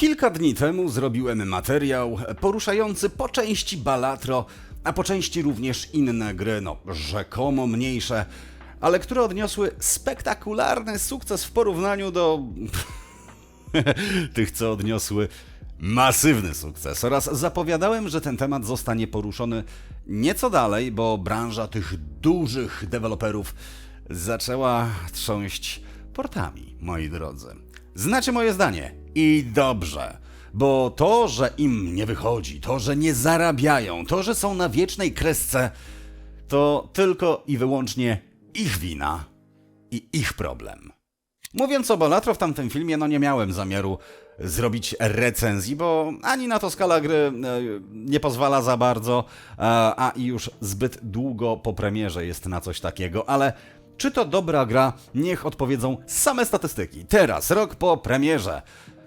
Kilka dni temu zrobiłem materiał poruszający po części Balatro, a po części również inne gry, no rzekomo mniejsze, ale które odniosły spektakularny sukces w porównaniu do tych, co odniosły masywny sukces. Oraz zapowiadałem, że ten temat zostanie poruszony nieco dalej, bo branża tych dużych deweloperów zaczęła trząść portami, moi drodzy. Znacie moje zdanie i dobrze. Bo to, że im nie wychodzi, to, że nie zarabiają, to, że są na wiecznej kresce, to tylko i wyłącznie ich wina i ich problem. Mówiąc o Balatro w tamtym filmie, no nie miałem zamiaru zrobić recenzji, bo ani na to skala gry e, nie pozwala za bardzo, e, a i już zbyt długo po premierze jest na coś takiego, ale czy to dobra gra? Niech odpowiedzą same statystyki. Teraz, rok po premierze.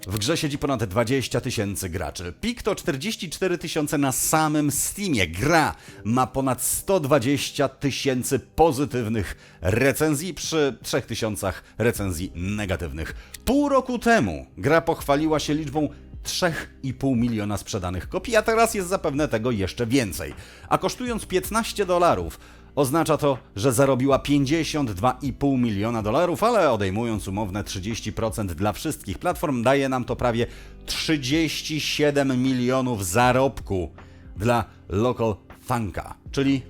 W grze siedzi ponad 20 tysięcy graczy. Pik to 44 tysiące na samym Steamie. Gra ma ponad 120 tysięcy pozytywnych recenzji przy 3 tysiącach recenzji negatywnych. Pół roku temu gra pochwaliła się liczbą 3,5 miliona sprzedanych kopii, a teraz jest zapewne tego jeszcze więcej. A kosztując 15 dolarów, Oznacza to, że zarobiła 52,5 miliona dolarów, ale odejmując umowne 30% dla wszystkich platform, daje nam to prawie 37 milionów zarobku dla Local Funka, czyli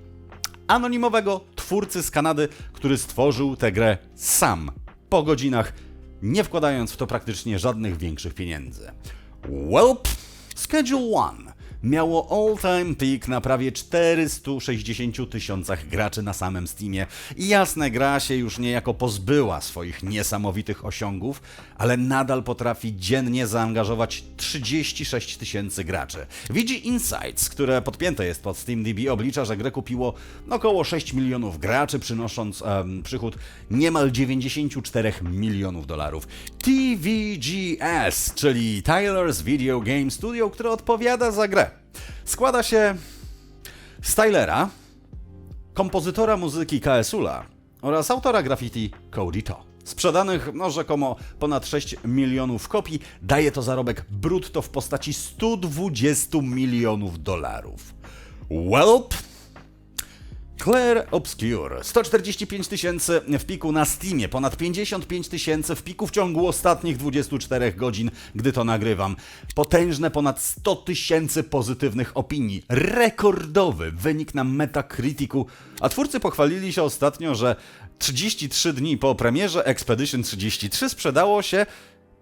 anonimowego twórcy z Kanady, który stworzył tę grę sam, po godzinach, nie wkładając w to praktycznie żadnych większych pieniędzy. Welp, Schedule 1 miało all-time peak na prawie 460 tysiącach graczy na samym Steamie. I jasne, gra się już niejako pozbyła swoich niesamowitych osiągów, ale nadal potrafi dziennie zaangażować 36 tysięcy graczy. VG Insights, które podpięte jest pod SteamDB, oblicza, że grę kupiło około 6 milionów graczy, przynosząc um, przychód niemal 94 milionów dolarów. TVGS, czyli Tyler's Video Game Studio, które odpowiada za grę, składa się z Tylera, kompozytora muzyki KSULA oraz autora graffiti Cody To. Sprzedanych, no rzekomo, ponad 6 milionów kopii, daje to zarobek brutto w postaci 120 milionów dolarów. Welp, Claire Obscure. 145 tysięcy w piku na Steamie, ponad 55 tysięcy w piku w ciągu ostatnich 24 godzin, gdy to nagrywam. Potężne ponad 100 tysięcy pozytywnych opinii. Rekordowy wynik na Metacriticu. A twórcy pochwalili się ostatnio, że 33 dni po premierze Expedition 33 sprzedało się,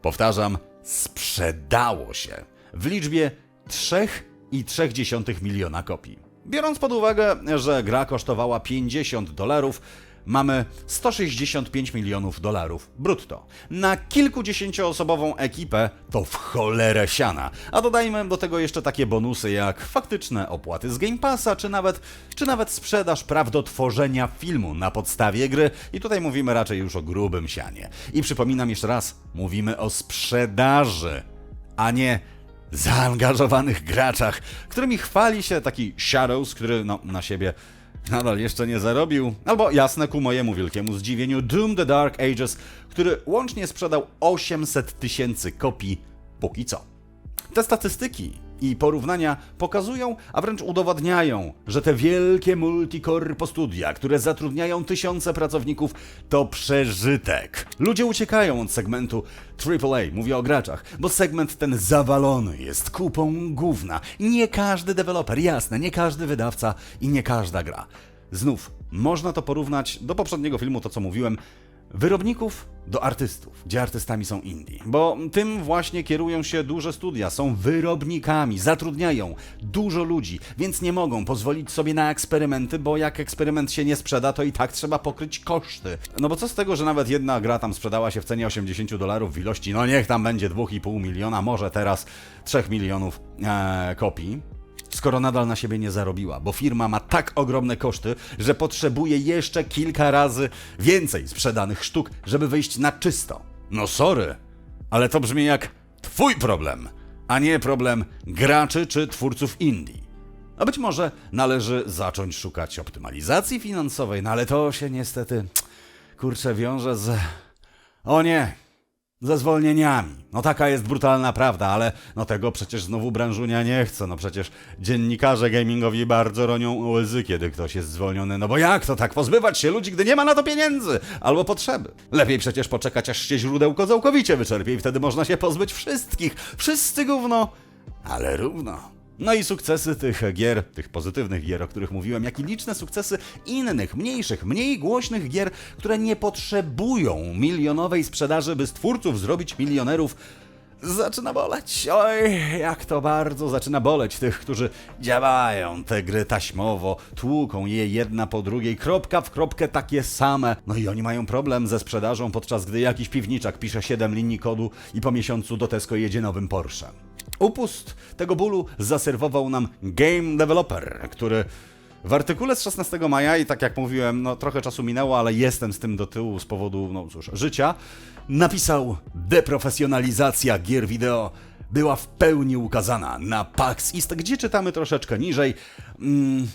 powtarzam, sprzedało się w liczbie 3,3 miliona kopii. Biorąc pod uwagę, że gra kosztowała 50 dolarów, mamy 165 milionów dolarów brutto. Na kilkudziesięcioosobową ekipę to w cholerę siana. A dodajmy do tego jeszcze takie bonusy jak faktyczne opłaty z Game Passa, czy nawet, czy nawet sprzedaż praw do tworzenia filmu na podstawie gry. I tutaj mówimy raczej już o grubym sianie. I przypominam jeszcze raz, mówimy o sprzedaży, a nie zaangażowanych graczach, którymi chwali się taki Shadows, który no, na siebie nadal jeszcze nie zarobił, albo jasne ku mojemu wielkiemu zdziwieniu Doom the Dark Ages, który łącznie sprzedał 800 tysięcy kopii póki co. Te statystyki i porównania pokazują, a wręcz udowadniają, że te wielkie multicorpo studia, które zatrudniają tysiące pracowników, to przeżytek. Ludzie uciekają od segmentu AAA, mówię o graczach, bo segment ten zawalony jest kupą gówna. Nie każdy deweloper, jasne, nie każdy wydawca i nie każda gra. Znów, można to porównać do poprzedniego filmu, to co mówiłem, wyrobników do artystów, gdzie artystami są indie. Bo tym właśnie kierują się duże studia, są wyrobnikami, zatrudniają dużo ludzi, więc nie mogą pozwolić sobie na eksperymenty, bo jak eksperyment się nie sprzeda, to i tak trzeba pokryć koszty. No bo co z tego, że nawet jedna gra tam sprzedała się w cenie 80 dolarów w ilości, no niech tam będzie 2,5 miliona, może teraz 3 milionów ee, kopii skoro nadal na siebie nie zarobiła, bo firma ma tak ogromne koszty, że potrzebuje jeszcze kilka razy więcej sprzedanych sztuk, żeby wyjść na czysto. No sorry, ale to brzmi jak twój problem, a nie problem graczy czy twórców indie. A być może należy zacząć szukać optymalizacji finansowej, no ale to się niestety kurczę wiąże z. O nie! Ze zwolnieniami. No taka jest brutalna prawda, ale no tego przecież znowu branżunia nie chce. No przecież dziennikarze gamingowi bardzo ronią łzy, kiedy ktoś jest zwolniony. No bo jak to tak pozbywać się ludzi, gdy nie ma na to pieniędzy albo potrzeby? Lepiej przecież poczekać, aż się źródełko całkowicie wyczerpie i wtedy można się pozbyć wszystkich. Wszyscy gówno, ale równo. No i sukcesy tych gier, tych pozytywnych gier, o których mówiłem, jak i liczne sukcesy innych, mniejszych, mniej głośnych gier, które nie potrzebują milionowej sprzedaży, by z twórców zrobić milionerów, zaczyna boleć. Oj, jak to bardzo zaczyna boleć tych, którzy działają te gry taśmowo, tłuką je jedna po drugiej, kropka w kropkę takie same. No i oni mają problem ze sprzedażą, podczas gdy jakiś piwniczak pisze 7 linii kodu i po miesiącu do Tesco jedzie nowym Porsche. Upust tego bólu zaserwował nam Game Developer, który w artykule z 16 maja, i tak jak mówiłem, no trochę czasu minęło, ale jestem z tym do tyłu z powodu, no cóż, życia, napisał deprofesjonalizacja gier wideo była w pełni ukazana na PAX East, gdzie czytamy troszeczkę niżej. Mm,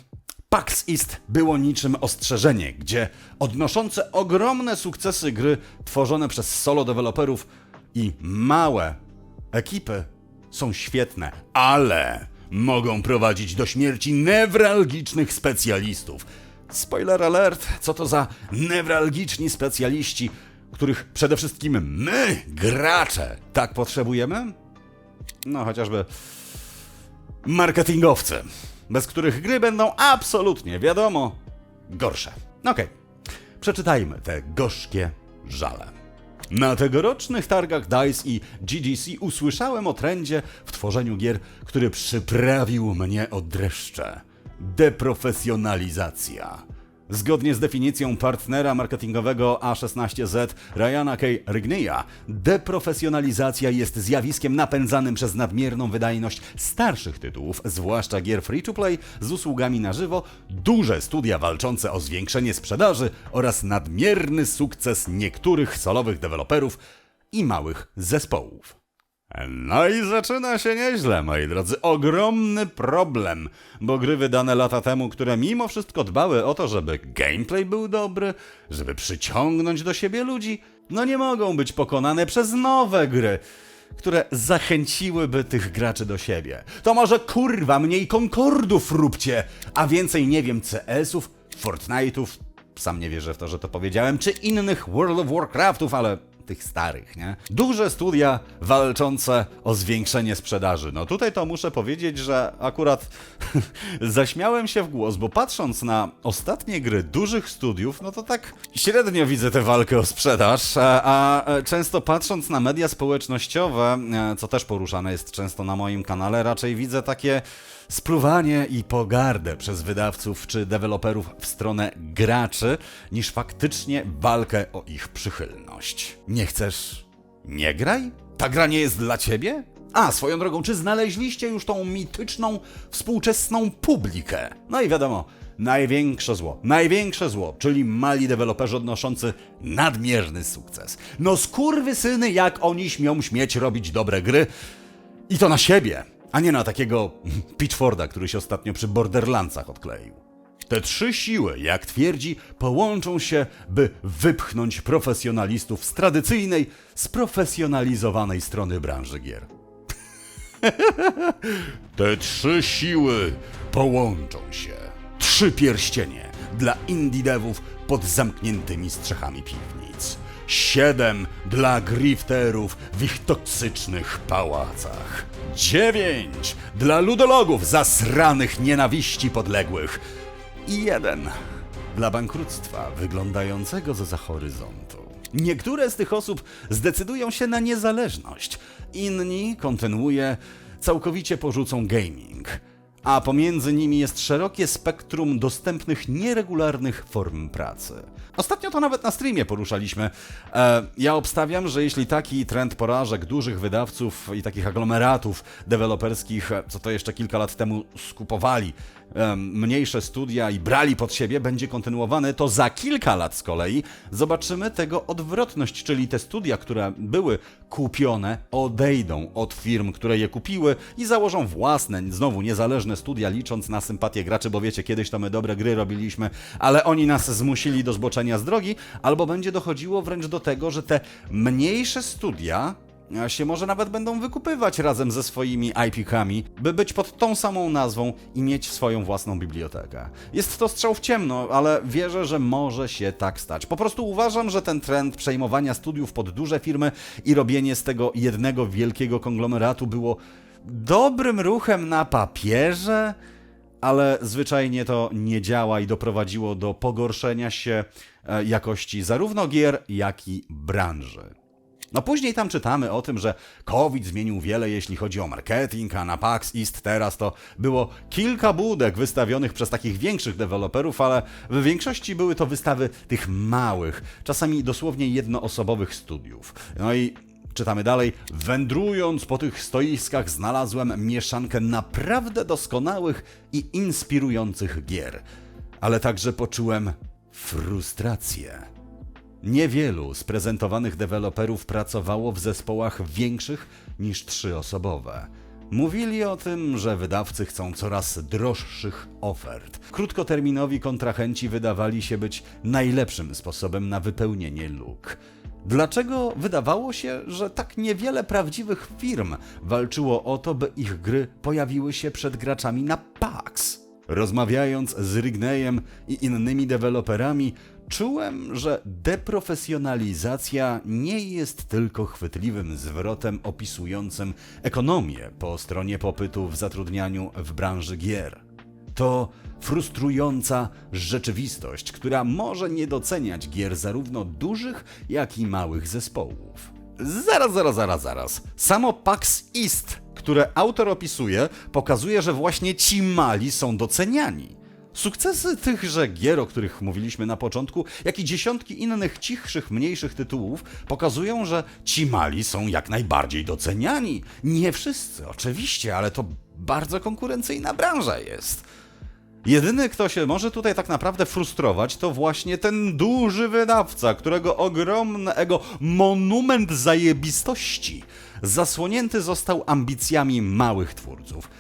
PAX East było niczym ostrzeżenie, gdzie odnoszące ogromne sukcesy gry tworzone przez solo deweloperów i małe ekipy są świetne, ale mogą prowadzić do śmierci newralgicznych specjalistów. Spoiler alert, co to za newralgiczni specjaliści, których przede wszystkim my, gracze, tak potrzebujemy? No, chociażby marketingowcy, bez których gry będą absolutnie, wiadomo, gorsze. Okej, przeczytajmy te gorzkie żale. Na tegorocznych targach DICE i GGC usłyszałem o trendzie w tworzeniu gier, który przyprawił mnie o dreszcze. Deprofesjonalizacja. Zgodnie z definicją partnera marketingowego A16Z Ryana K. Rigneya, deprofesjonalizacja jest zjawiskiem napędzanym przez nadmierną wydajność starszych tytułów, zwłaszcza gier free-to-play z usługami na żywo, duże studia walczące o zwiększenie sprzedaży oraz nadmierny sukces niektórych solowych deweloperów i małych zespołów. No i zaczyna się nieźle, moi drodzy. Ogromny problem, bo gry wydane lata temu, które mimo wszystko dbały o to, żeby gameplay był dobry, żeby przyciągnąć do siebie ludzi, no nie mogą być pokonane przez nowe gry, które zachęciłyby tych graczy do siebie. To może kurwa mniej Concordów róbcie, a więcej nie wiem CS-ów, Fortnite'ów, sam nie wierzę w to, że to powiedziałem, czy innych World of Warcraftów, ale tych starych, nie? Duże studia walczące o zwiększenie sprzedaży. No tutaj to muszę powiedzieć, że akurat zaśmiałem się w głos, bo patrząc na ostatnie gry dużych studiów, no to tak średnio widzę tę walkę o sprzedaż, a, często patrząc na media społecznościowe, e, co też poruszane jest często na moim kanale, raczej widzę takie spluwanie i pogardę przez wydawców czy deweloperów w stronę graczy, niż faktycznie walkę o ich przychylność. Nie chcesz? Nie graj? Ta gra nie jest dla ciebie? A, swoją drogą, czy znaleźliście już tą mityczną, współczesną publikę? No i wiadomo, największe zło, największe zło, czyli mali deweloperzy odnoszący nadmierny sukces. No skurwysyny, jak oni śmią śmieć robić dobre gry i to na siebie, a nie na takiego Pitchforda, który się ostatnio przy Borderlandsach odkleił. Te trzy siły, jak twierdzi, połączą się, by wypchnąć profesjonalistów z tradycyjnej, sprofesjonalizowanej strony branży gier. Te trzy siły połączą się. Trzy pierścienie dla indie devów pod zamkniętymi strzechami piwnic. Siedem dla grifterów w ich toksycznych pałacach. Dziewięć dla ludologów zasranych nienawiści podległych. I jeden dla bankructwa wyglądającego za horyzontu. Niektóre z tych osób zdecydują się na niezależność, inni, kontynuuję, całkowicie porzucą gaming, a pomiędzy nimi jest szerokie spektrum dostępnych nieregularnych form pracy. Ostatnio to nawet na streamie poruszaliśmy. E, ja obstawiam, że jeśli taki trend porażek dużych wydawców i takich aglomeratów deweloperskich, e, co to jeszcze kilka lat temu skupowali em, mniejsze studia i brali pod siebie, będzie kontynuowany, to za kilka lat z kolei zobaczymy tego odwrotność, czyli te studia, które były kupione, odejdą od firm, które je kupiły i założą własne, znowu niezależne studia, licząc na sympatię graczy, bo wiecie, kiedyś to my dobre gry robiliśmy, ale oni nas zmusili do zboczenia z drogi, albo będzie dochodziło wręcz do tego, że te mniejsze studia a się może nawet będą wykupywać razem ze swoimi IP-kami, by być pod tą samą nazwą i mieć swoją własną bibliotekę. Jest to strzał w ciemno, ale wierzę, że może się tak stać. Po prostu uważam, że ten trend przejmowania studiów pod duże firmy i robienie z tego jednego wielkiego konglomeratu było dobrym ruchem na papierze, ale zwyczajnie to nie działa i doprowadziło do pogorszenia się e, jakości zarówno gier, jak i branży. No później tam czytamy o tym, że COVID zmienił wiele, jeśli chodzi o marketing, a na PAX East teraz to było kilka budek wystawionych przez takich większych deweloperów, ale w większości były to wystawy tych małych, czasami dosłownie jednoosobowych studiów. No i Czytamy dalej. Wędrując po tych stoiskach, znalazłem mieszankę naprawdę doskonałych i inspirujących gier, ale także poczułem frustrację. Niewielu z prezentowanych deweloperów pracowało w zespołach większych niż trzyosobowe. Mówili o tym, że wydawcy chcą coraz droższych ofert. Krótkoterminowi kontrahenci wydawali się być najlepszym sposobem na wypełnienie luk. Dlaczego wydawało się, że tak niewiele prawdziwych firm walczyło o to, by ich gry pojawiły się przed graczami na PAX? Rozmawiając z Rignejem i innymi deweloperami, czułem, że deprofesjonalizacja nie jest tylko chwytliwym zwrotem opisującym ekonomię po stronie popytu w zatrudnianiu w branży gier. To frustrująca rzeczywistość, która może nie doceniać gier zarówno dużych, jak i małych zespołów. Zaraz, zaraz, zaraz, zaraz. Samo PAX East, które autor opisuje, pokazuje, że właśnie ci mali są doceniani. Sukcesy tychże gier, o których mówiliśmy na początku, jak i dziesiątki innych cichszych, mniejszych tytułów pokazują, że ci mali są jak najbardziej doceniani. Nie wszyscy, oczywiście, ale to bardzo konkurencyjna branża jest. Jedyny, kto się może tutaj tak naprawdę frustrować, to właśnie ten duży wydawca, którego ogromne ego, monument zajebistości, zasłonięty został ambicjami małych twórców.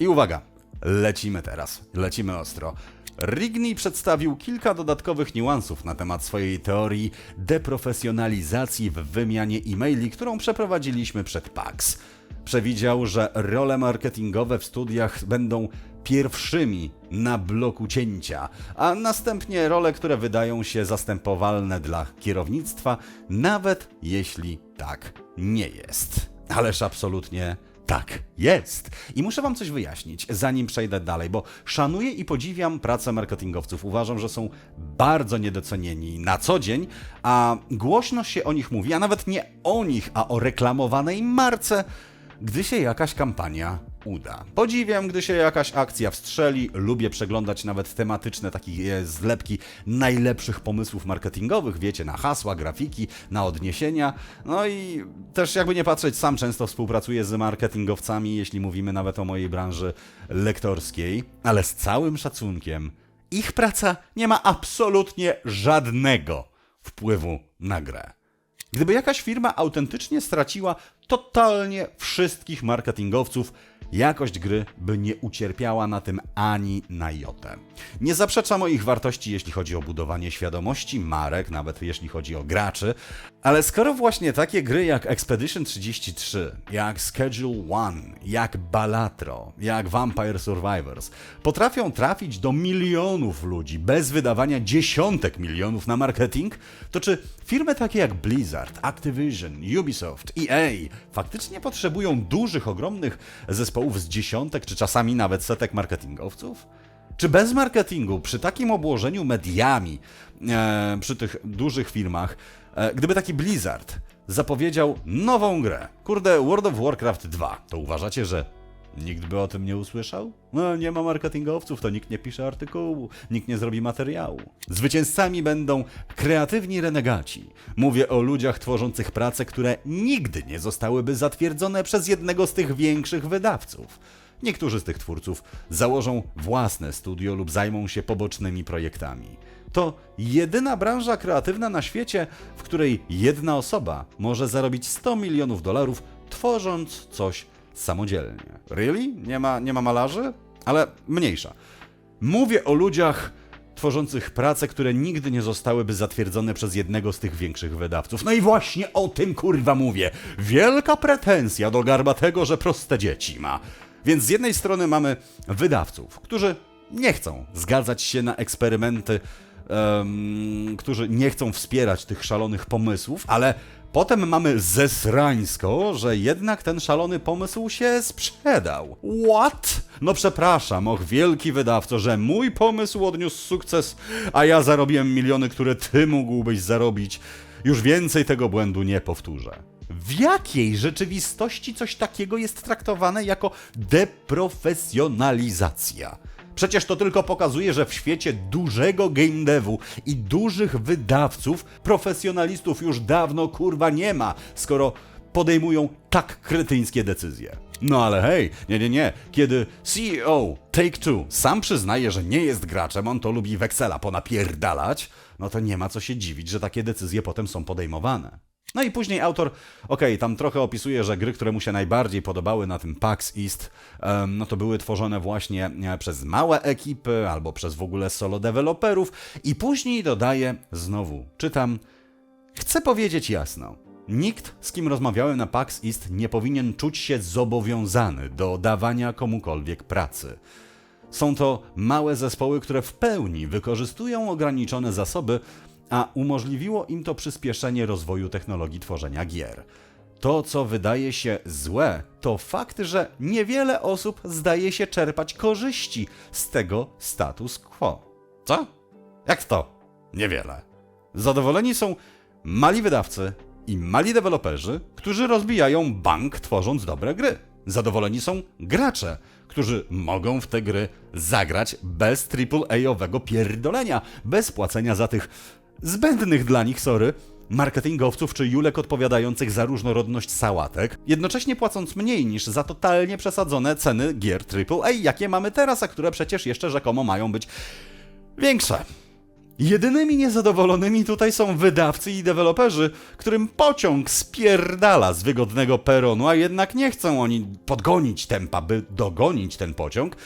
I uwaga, lecimy teraz, lecimy ostro. Rigney przedstawił kilka dodatkowych niuansów na temat swojej teorii deprofesjonalizacji w wymianie e-maili, którą przeprowadziliśmy przed PAX. Przewidział, że role marketingowe w studiach będą pierwszymi na bloku cięcia, a następnie role, które wydają się zastępowalne dla kierownictwa, nawet jeśli tak nie jest. Ależ absolutnie tak jest. I muszę Wam coś wyjaśnić, zanim przejdę dalej, bo szanuję i podziwiam pracę marketingowców. Uważam, że są bardzo niedocenieni na co dzień, a głośno się o nich mówi, a nawet nie o nich, a o reklamowanej marce, gdy się jakaś kampania uda. Podziwiam, gdy się jakaś akcja wstrzeli, lubię przeglądać nawet tematyczne takie zlepki najlepszych pomysłów marketingowych, wiecie, na hasła, grafiki, na odniesienia. No i też jakby nie patrzeć, sam często współpracuję z marketingowcami, jeśli mówimy nawet o mojej branży lektorskiej, ale z całym szacunkiem, ich praca nie ma absolutnie żadnego wpływu na grę. Gdyby jakaś firma autentycznie straciła totalnie wszystkich marketingowców, jakość gry by nie ucierpiała na tym ani na jotę. Nie zaprzeczam o ich wartości, jeśli chodzi o budowanie świadomości marek, nawet jeśli chodzi o graczy, ale skoro właśnie takie gry jak Expedition 33, jak Schedule One, jak Balatro, jak Vampire Survivors potrafią trafić do milionów ludzi bez wydawania dziesiątek milionów na marketing, to czy firmy takie jak Blizzard, Activision, Ubisoft, EA faktycznie potrzebują dużych, ogromnych zespołów z dziesiątek czy czasami nawet setek marketingowców? Czy bez marketingu, przy takim obłożeniu mediami, e, przy tych dużych firmach, e, gdyby taki Blizzard zapowiedział nową grę, kurde, World of Warcraft 2, to uważacie, że nikt by o tym nie usłyszał? No, nie ma marketingowców, to nikt nie pisze artykułu, nikt nie zrobi materiału. Zwycięzcami będą kreatywni renegaci. Mówię o ludziach tworzących prace, które nigdy nie zostałyby zatwierdzone przez jednego z tych większych wydawców. Niektórzy z tych twórców założą własne studio lub zajmą się pobocznymi projektami. To jedyna branża kreatywna na świecie, w której jedna osoba może zarobić 100 milionów dolarów, tworząc coś samodzielnie. Really? Nie ma, nie ma malarzy? Ale mniejsza. Mówię o ludziach tworzących prace, które nigdy nie zostałyby zatwierdzone przez jednego z tych większych wydawców. No i właśnie o tym kurwa mówię. Wielka pretensja do Garbatego, że proste dzieci ma. Więc z jednej strony mamy wydawców, którzy nie chcą zgadzać się na eksperymenty, em, którzy nie chcą wspierać tych szalonych pomysłów, ale potem mamy zesrańsko, że jednak ten szalony pomysł się sprzedał. What? No przepraszam, och wielki wydawco, że mój pomysł odniósł sukces, a ja zarobiłem miliony, które ty mógłbyś zarobić. Już więcej tego błędu nie powtórzę. W jakiej rzeczywistości coś takiego jest traktowane jako deprofesjonalizacja? Przecież to tylko pokazuje, że w świecie dużego game devu i dużych wydawców profesjonalistów już dawno kurwa nie ma, skoro podejmują tak kretyńskie decyzje. No ale hej, nie, nie, nie. Kiedy CEO Take-Two sam przyznaje, że nie jest graczem, on to lubi weksela ponapierdalać, no to nie ma co się dziwić, że takie decyzje potem są podejmowane. No i później autor, okej, tam trochę opisuje, że gry, które mu się najbardziej podobały na tym PAX East, no to były tworzone właśnie e, przez małe ekipy albo przez w ogóle solo deweloperów i później dodaje znowu, czytam, chcę powiedzieć jasno, nikt, z kim rozmawiałem na PAX East nie powinien czuć się zobowiązany do dawania komukolwiek pracy. Są to małe zespoły, które w pełni wykorzystują ograniczone zasoby, a umożliwiło im to przyspieszenie rozwoju technologii tworzenia gier. To, co wydaje się złe, to fakt, że niewiele osób zdaje się czerpać korzyści z tego status quo. Co? Jak to? Niewiele. Zadowoleni są mali wydawcy i mali deweloperzy, którzy rozbijają bank tworząc dobre gry. Zadowoleni są gracze, którzy mogą w te gry zagrać bez AAA-owego pierdolenia, bez płacenia za tych zbędnych dla nich, sorry, marketingowców czy julek odpowiadających za różnorodność sałatek, jednocześnie płacąc mniej niż za totalnie przesadzone ceny gier AAA, jakie mamy teraz, a które przecież jeszcze rzekomo mają być większe. Jedynymi niezadowolonymi tutaj są wydawcy i deweloperzy, którym pociąg spierdala z wygodnego peronu, a jednak nie chcą oni podgonić tempa, by dogonić ten pociąg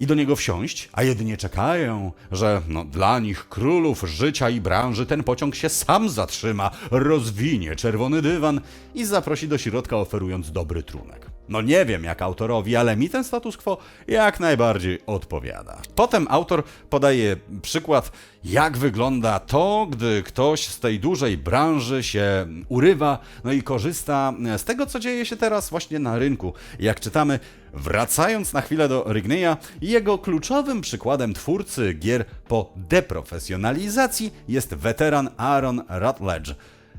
i do niego wsiąść, a jedynie czekają, że no, dla nich królów życia i branży ten pociąg się sam zatrzyma, rozwinie czerwony dywan i zaprosi do środka, oferując dobry trunek. No nie wiem jak autorowi, ale mi ten status quo jak najbardziej odpowiada. Potem autor podaje przykład, jak wygląda to, gdy ktoś z tej dużej branży się urywa, no i korzysta z tego, co dzieje się teraz właśnie na rynku. Jak czytamy, wracając na chwilę do Rigneya, jego kluczowym przykładem twórcy gier po deprofesjonalizacji jest weteran Aaron Rutledge,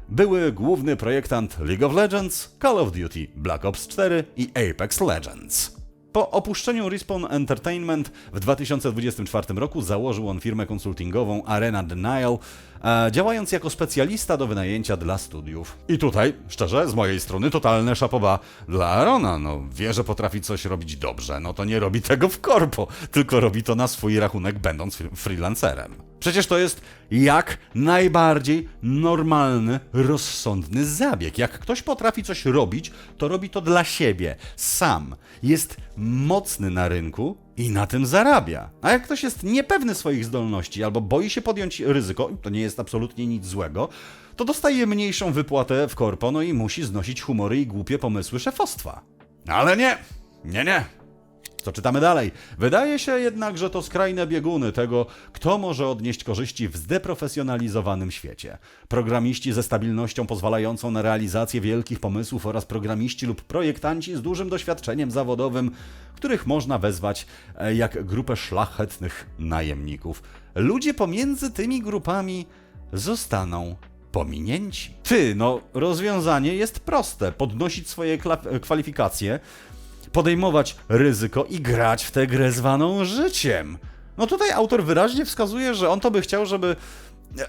były główny projektant League of Legends, Call of Duty, Black Ops 4 i Apex Legends. Po opuszczeniu Respawn Entertainment w 2024 roku założył on firmę konsultingową Arena Denial, e, działając jako specjalista do wynajęcia dla studiów. I tutaj, szczerze, z mojej strony totalne szapoba dla Arona. No, wie, że potrafi coś robić dobrze, no to nie robi tego w korpo, tylko robi to na swój rachunek, będąc fr- freelancerem. Przecież to jest jak najbardziej normalny, rozsądny zabieg. Jak ktoś potrafi coś robić, to robi to dla siebie, sam. Jest mocny na rynku i na tym zarabia. A jak ktoś jest niepewny swoich zdolności albo boi się podjąć ryzyko, to nie jest absolutnie nic złego, to dostaje mniejszą wypłatę w korpo, no i musi znosić humory i głupie pomysły szefostwa. Ale nie, nie, nie. Co czytamy dalej? Wydaje się jednak, że to skrajne bieguny tego, kto może odnieść korzyści w zdeprofesjonalizowanym świecie. Programiści ze stabilnością pozwalającą na realizację wielkich pomysłów oraz programiści lub projektanci z dużym doświadczeniem zawodowym, których można wezwać e, jak grupę szlachetnych najemników. Ludzie pomiędzy tymi grupami zostaną pominięci. Ty, no, rozwiązanie jest proste. Podnosić swoje kwalifikacje, podejmować ryzyko i grać w tę grę zwaną życiem. No tutaj autor wyraźnie wskazuje, że on to by chciał, żeby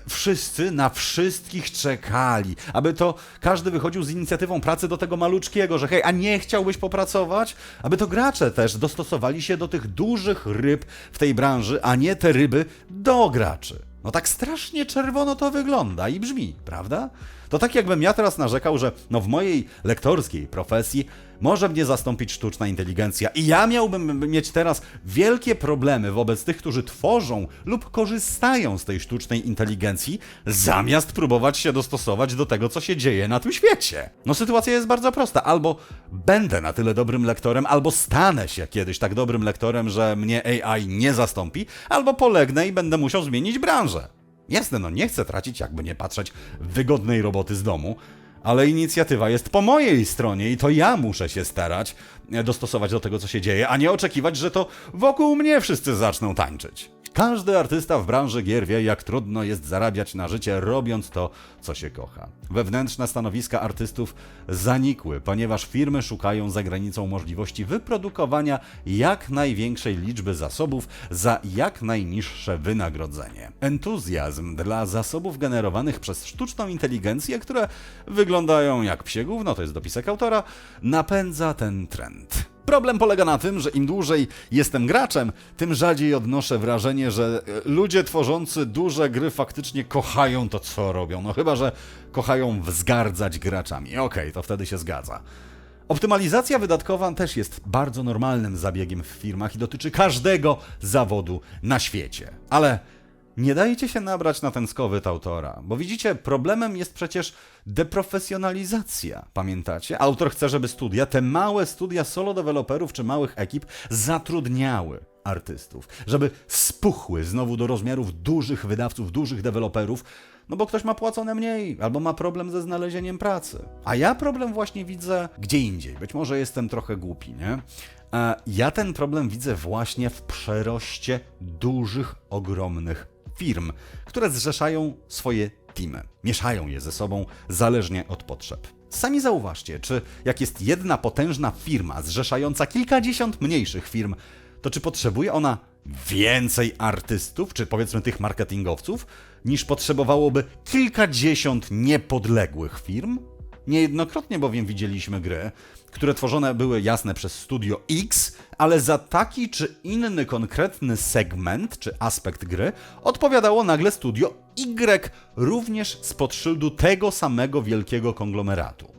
wszyscy na wszystkich czekali, aby to każdy wychodził z inicjatywą pracy do tego maluczkiego, że hej, a nie chciałbyś popracować? Aby to gracze też dostosowali się do tych dużych ryb w tej branży, a nie te ryby do graczy. No tak strasznie czerwono to wygląda i brzmi, prawda? To tak jakbym ja teraz narzekał, że no w mojej lektorskiej profesji może mnie zastąpić sztuczna inteligencja i ja miałbym mieć teraz wielkie problemy wobec tych, którzy tworzą lub korzystają z tej sztucznej inteligencji, zamiast próbować się dostosować do tego, co się dzieje na tym świecie. No sytuacja jest bardzo prosta. Albo będę na tyle dobrym lektorem, albo stanę się kiedyś tak dobrym lektorem, że mnie AI nie zastąpi, albo polegnę i będę musiał zmienić branżę. Jasne, no nie chcę tracić, jakby nie patrzeć, wygodnej roboty z domu, ale inicjatywa jest po mojej stronie i to ja muszę się starać dostosować do tego, co się dzieje, a nie oczekiwać, że to wokół mnie wszyscy zaczną tańczyć. Każdy artysta w branży gier wie, jak trudno jest zarabiać na życie, robiąc to, co się kocha. Wewnętrzne stanowiska artystów zanikły, ponieważ firmy szukają za granicą możliwości wyprodukowania jak największej liczby zasobów za jak najniższe wynagrodzenie. Entuzjazm dla zasobów generowanych przez sztuczną inteligencję, które wyglądają jak psie gówno, to jest dopisek autora, napędza ten trend. Problem polega na tym, że im dłużej jestem graczem, tym rzadziej odnoszę wrażenie, że e, ludzie tworzący duże gry faktycznie kochają to, co robią. No chyba, że kochają wzgardzać graczami. Okej, to wtedy się zgadza. Optymalizacja wydatkowa też jest bardzo normalnym zabiegiem w firmach i dotyczy każdego zawodu na świecie. Ale nie dajcie się nabrać na ten skowyt autora, bo widzicie, problemem jest przecież deprofesjonalizacja. Pamiętacie? Autor chce, żeby studia, te małe studia solo deweloperów czy małych ekip zatrudniały artystów, żeby spuchły znowu do rozmiarów dużych wydawców, dużych deweloperów, no bo ktoś ma płacone mniej, albo ma problem ze znalezieniem pracy. A ja problem właśnie widzę gdzie indziej. Być może jestem trochę głupi, nie? A ja ten problem widzę właśnie w przeroście dużych, ogromnych firm, które zrzeszają swoje teamy, mieszają je ze sobą zależnie od potrzeb. Sami zauważcie, czy jak jest jedna potężna firma zrzeszająca kilkadziesiąt mniejszych firm, to czy potrzebuje ona więcej artystów, czy powiedzmy tych marketingowców, niż potrzebowałoby kilkadziesiąt niepodległych firm? Niejednokrotnie bowiem widzieliśmy gry, które tworzone były jasne przez Studio X, ale za taki czy inny konkretny segment czy aspekt gry odpowiadało nagle Studio Y, również spod szyldu tego samego wielkiego konglomeratu.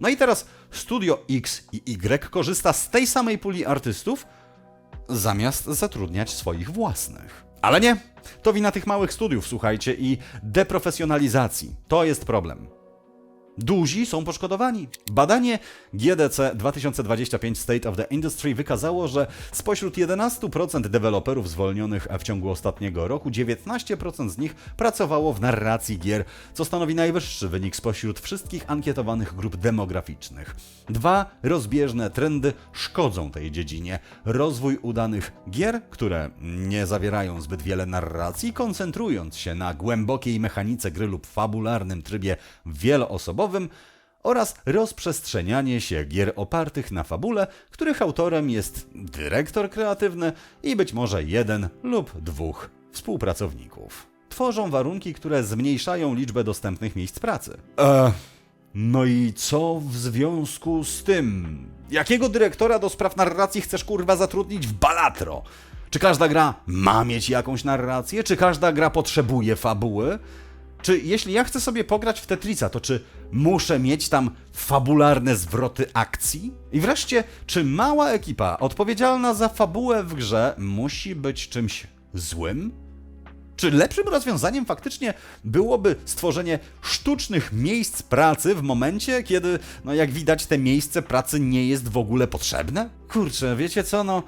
No i teraz Studio X i Y korzysta z tej samej puli artystów, zamiast zatrudniać swoich własnych. Ale nie, to wina tych małych studiów, słuchajcie, i deprofesjonalizacji. To jest problem. Duzi są poszkodowani. Badanie GDC 2025 State of the Industry wykazało, że spośród 11% deweloperów zwolnionych w ciągu ostatniego roku, 19% z nich pracowało w narracji gier, co stanowi najwyższy wynik spośród wszystkich ankietowanych grup demograficznych. Dwa rozbieżne trendy szkodzą tej dziedzinie. Rozwój udanych gier, które nie zawierają zbyt wiele narracji, koncentrując się na głębokiej mechanice gry lub fabularnym trybie wieloosobowym, oraz rozprzestrzenianie się gier opartych na fabule, których autorem jest dyrektor kreatywny i być może jeden lub dwóch współpracowników. Tworzą warunki, które zmniejszają liczbę dostępnych miejsc pracy. Eee, no i co w związku z tym? Jakiego dyrektora do spraw narracji chcesz kurwa zatrudnić w Balatro? Czy każda gra ma mieć jakąś narrację? Czy każda gra potrzebuje fabuły? Czy jeśli ja chcę sobie pograć w Tetrisa, to czy muszę mieć tam fabularne zwroty akcji? I wreszcie, czy mała ekipa odpowiedzialna za fabułę w grze musi być czymś złym? Czy lepszym rozwiązaniem faktycznie byłoby stworzenie sztucznych miejsc pracy w momencie, kiedy, no jak widać, te miejsce pracy nie jest w ogóle potrzebne? Kurczę, wiecie co, no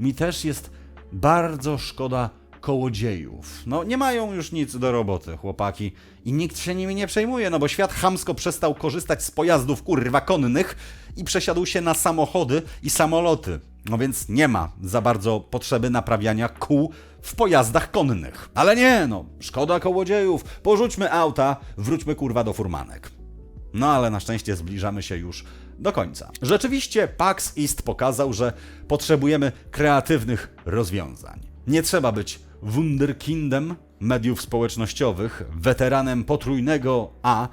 mi też jest bardzo szkoda kołodziejów. No nie mają już nic do roboty, chłopaki. I nikt się nimi nie przejmuje, no bo świat chamsko przestał korzystać z pojazdów kurwa konnych i przesiadł się na samochody i samoloty. No więc nie ma za bardzo potrzeby naprawiania kół w pojazdach konnych. Ale nie, no, szkoda kołodziejów. Porzućmy auta, wróćmy kurwa do furmanek. No ale na szczęście zbliżamy się już do końca. Rzeczywiście PAX East pokazał, że potrzebujemy kreatywnych rozwiązań. Nie trzeba być wunderkindem mediów społecznościowych, weteranem potrójnego A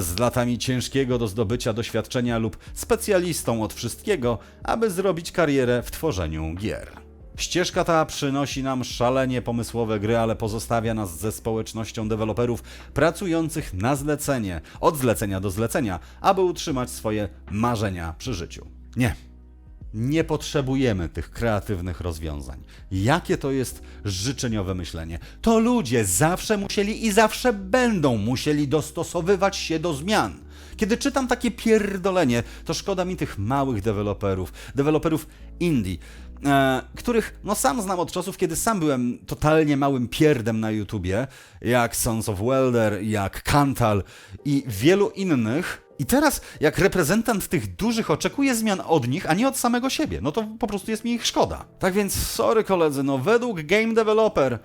z latami ciężkiego do zdobycia doświadczenia lub specjalistą od wszystkiego, aby zrobić karierę w tworzeniu gier. Ścieżka ta przynosi nam szalenie pomysłowe gry, ale pozostawia nas ze społecznością deweloperów pracujących na zlecenie, od zlecenia do zlecenia, aby utrzymać swoje marzenia przy życiu. Nie. Nie potrzebujemy tych kreatywnych rozwiązań. Jakie to jest życzeniowe myślenie? To ludzie zawsze musieli i zawsze będą musieli dostosowywać się do zmian. Kiedy czytam takie pierdolenie, to szkoda mi tych małych deweloperów, deweloperów indie, e, których no sam znam od czasów, kiedy sam byłem totalnie małym pierdem na YouTubie, jak Sons of Welder, jak Kantal i wielu innych. I teraz, jak reprezentant tych dużych oczekuję zmian od nich, a nie od samego siebie, no to po prostu jest mi ich szkoda. Tak więc, sorry koledzy, no według Game Developer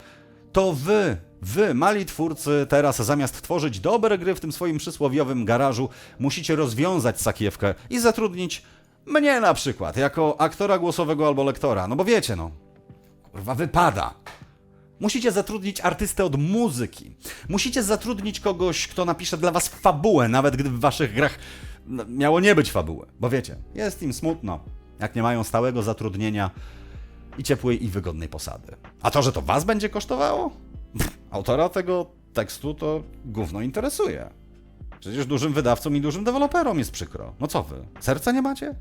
to wy, wy, mali twórcy, teraz zamiast tworzyć dobre gry w tym swoim przysłowiowym garażu, musicie rozwiązać sakiewkę i zatrudnić mnie na przykład, jako aktora głosowego albo lektora. No bo wiecie, no, kurwa, wypada. Musicie zatrudnić artystę od muzyki. Musicie zatrudnić kogoś, kto napisze dla was fabułę, nawet gdy w waszych grach no, miało nie być fabuły. Bo wiecie, jest im smutno, jak nie mają stałego zatrudnienia i ciepłej i wygodnej posady. A to, że to was będzie kosztowało? Pff, Autora tego tekstu to gówno interesuje. Przecież dużym wydawcom i dużym deweloperom jest przykro. No co wy, serca nie macie?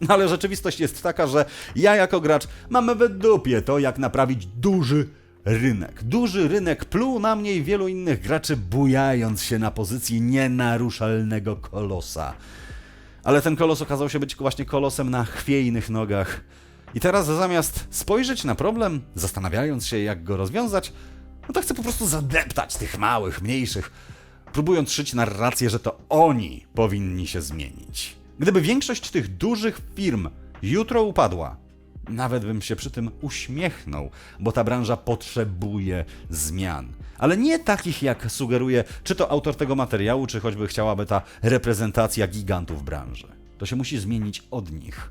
No ale rzeczywistość jest taka, że ja jako gracz mam w dupie to, jak naprawić duży rynek. Duży rynek pluł na mnie i wielu innych graczy, bujając się na pozycji nienaruszalnego kolosa. Ale ten kolos okazał się być właśnie kolosem na chwiejnych nogach. I teraz zamiast spojrzeć na problem, zastanawiając się, jak go rozwiązać, no to chcę po prostu zadeptać tych małych, mniejszych, próbując szyć narrację, że to oni powinni się zmienić. Gdyby większość tych dużych firm jutro upadła, nawet bym się przy tym uśmiechnął, bo ta branża potrzebuje zmian. Ale nie takich, jak sugeruje czy to autor tego materiału, czy choćby chciałaby ta reprezentacja gigantów branży. To się musi zmienić od nich.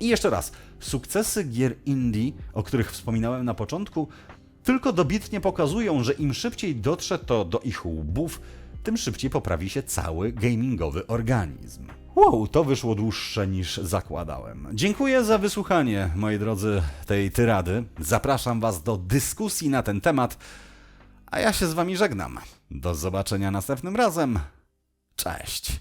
I jeszcze raz, sukcesy gier indie, o których wspominałem na początku, tylko dobitnie pokazują, że im szybciej dotrze to do ich łbów, tym szybciej poprawi się cały gamingowy organizm. Wow, to wyszło dłuższe niż zakładałem. Dziękuję za wysłuchanie, moi drodzy, tej tyrady. Zapraszam Was do dyskusji na ten temat, a ja się z Wami żegnam. Do zobaczenia następnym razem. Cześć.